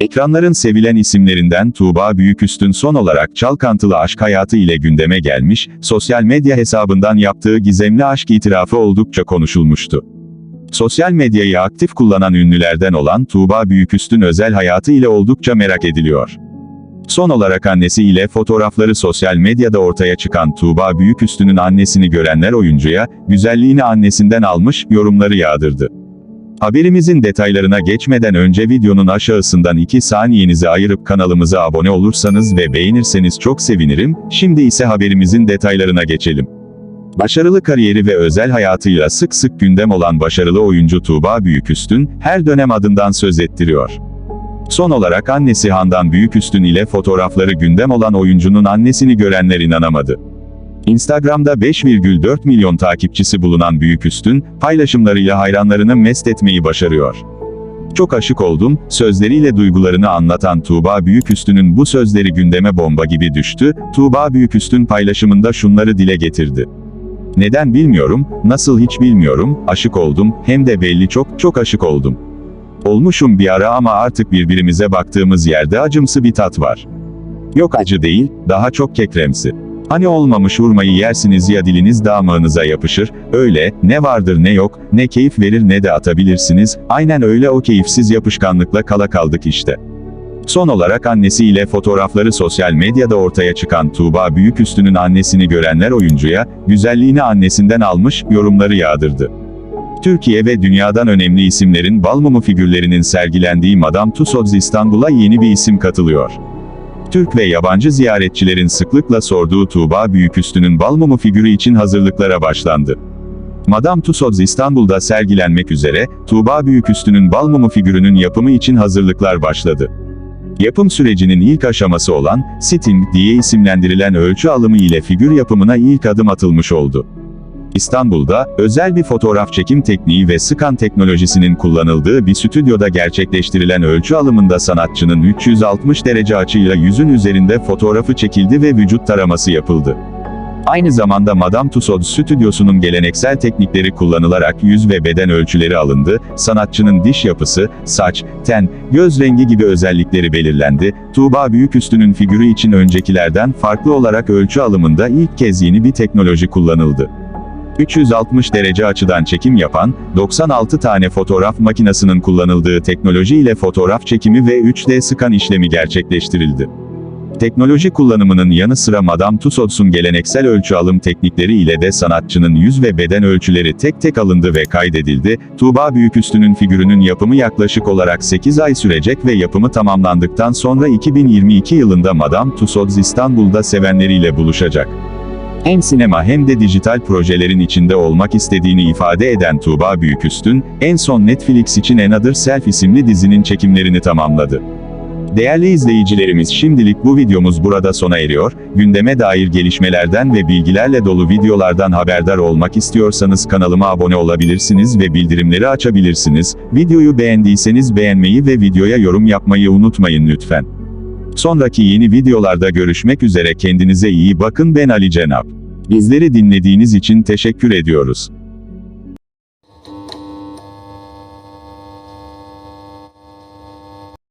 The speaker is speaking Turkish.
Ekranların sevilen isimlerinden Tuğba Büyüküstün son olarak çalkantılı aşk hayatı ile gündeme gelmiş, sosyal medya hesabından yaptığı gizemli aşk itirafı oldukça konuşulmuştu. Sosyal medyayı aktif kullanan ünlülerden olan Tuğba Büyüküstün özel hayatı ile oldukça merak ediliyor. Son olarak annesi ile fotoğrafları sosyal medyada ortaya çıkan Tuğba Büyüküstün'ün annesini görenler oyuncuya, güzelliğini annesinden almış, yorumları yağdırdı. Haberimizin detaylarına geçmeden önce videonun aşağısından 2 saniyenizi ayırıp kanalımıza abone olursanız ve beğenirseniz çok sevinirim, şimdi ise haberimizin detaylarına geçelim. Başarılı kariyeri ve özel hayatıyla sık sık gündem olan başarılı oyuncu Tuğba Büyüküstün, her dönem adından söz ettiriyor. Son olarak annesi Handan Büyüküstün ile fotoğrafları gündem olan oyuncunun annesini görenler inanamadı. Instagram'da 5,4 milyon takipçisi bulunan Büyüküstün, paylaşımlarıyla hayranlarını mest etmeyi başarıyor. Çok aşık oldum, sözleriyle duygularını anlatan Tuğba Büyüküstün'ün bu sözleri gündeme bomba gibi düştü, Tuğba Büyüküstün paylaşımında şunları dile getirdi. Neden bilmiyorum, nasıl hiç bilmiyorum, aşık oldum, hem de belli çok, çok aşık oldum. Olmuşum bir ara ama artık birbirimize baktığımız yerde acımsı bir tat var. Yok acı değil, daha çok kekremsi. Hani olmamış hurmayı yersiniz ya diliniz damağınıza yapışır, öyle, ne vardır ne yok, ne keyif verir ne de atabilirsiniz, aynen öyle o keyifsiz yapışkanlıkla kala kaldık işte. Son olarak annesiyle fotoğrafları sosyal medyada ortaya çıkan Tuğba Büyüküstü'nün annesini görenler oyuncuya, güzelliğini annesinden almış, yorumları yağdırdı. Türkiye ve dünyadan önemli isimlerin balmumu figürlerinin sergilendiği Madame Tussauds İstanbul'a yeni bir isim katılıyor. Türk ve yabancı ziyaretçilerin sıklıkla sorduğu Tuğba Büyüküstü'nün balmumu figürü için hazırlıklara başlandı. Madame Tussauds İstanbul'da sergilenmek üzere, Tuğba Büyüküstü'nün balmumu figürünün yapımı için hazırlıklar başladı. Yapım sürecinin ilk aşaması olan, sitting diye isimlendirilen ölçü alımı ile figür yapımına ilk adım atılmış oldu. İstanbul'da, özel bir fotoğraf çekim tekniği ve scan teknolojisinin kullanıldığı bir stüdyoda gerçekleştirilen ölçü alımında sanatçının 360 derece açıyla yüzün üzerinde fotoğrafı çekildi ve vücut taraması yapıldı. Aynı zamanda Madame Tussauds stüdyosunun geleneksel teknikleri kullanılarak yüz ve beden ölçüleri alındı, sanatçının diş yapısı, saç, ten, göz rengi gibi özellikleri belirlendi, Tuğba Büyüküstü'nün figürü için öncekilerden farklı olarak ölçü alımında ilk kez yeni bir teknoloji kullanıldı. 360 derece açıdan çekim yapan, 96 tane fotoğraf makinesinin kullanıldığı teknoloji ile fotoğraf çekimi ve 3D scan işlemi gerçekleştirildi. Teknoloji kullanımının yanı sıra Madame Tussauds'un geleneksel ölçü alım teknikleri ile de sanatçının yüz ve beden ölçüleri tek tek alındı ve kaydedildi. Tuğba Büyüküstü'nün figürünün yapımı yaklaşık olarak 8 ay sürecek ve yapımı tamamlandıktan sonra 2022 yılında Madame Tussauds İstanbul'da sevenleriyle buluşacak. Hem sinema hem de dijital projelerin içinde olmak istediğini ifade eden Tuğba Büyüküstün, en son Netflix için Another Self isimli dizinin çekimlerini tamamladı. Değerli izleyicilerimiz şimdilik bu videomuz burada sona eriyor, gündeme dair gelişmelerden ve bilgilerle dolu videolardan haberdar olmak istiyorsanız kanalıma abone olabilirsiniz ve bildirimleri açabilirsiniz, videoyu beğendiyseniz beğenmeyi ve videoya yorum yapmayı unutmayın lütfen. Sonraki yeni videolarda görüşmek üzere kendinize iyi bakın ben Ali Cenap. Bizleri dinlediğiniz için teşekkür ediyoruz.